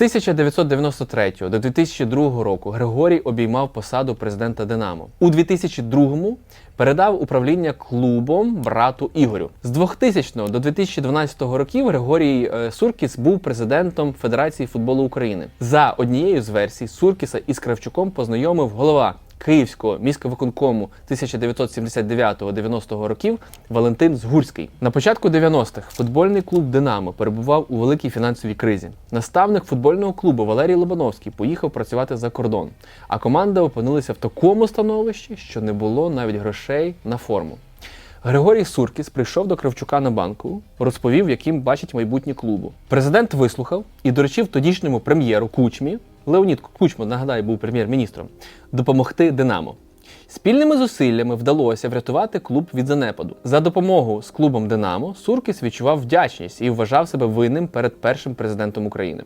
1993 до 2002 року Григорій обіймав посаду президента Динамо. У 2002 передав управління клубом брату Ігорю. З 2000 до 2012 років Григорій е, Суркіс був президентом Федерації футболу України. За однією з версій Суркіса із Кравчуком познайомив голова Київського міськвиконкому 1979-90 років Валентин Згурський. На початку 90-х футбольний клуб Динамо перебував у великій фінансовій кризі. Наставник футбольного клубу Валерій Лобановський поїхав працювати за кордон, а команда опинилася в такому становищі, що не було навіть грошей на форму. Григорій Суркіс прийшов до Кравчука на банку, розповів, яким бачить майбутнє клубу. Президент вислухав і доручив тодішньому прем'єру Кучмі Леонід Кучма, нагадаю, був прем'єр-міністром, допомогти Динамо. Спільними зусиллями вдалося врятувати клуб від занепаду. За допомогу з клубом Динамо Суркіс відчував вдячність і вважав себе винним перед першим президентом України.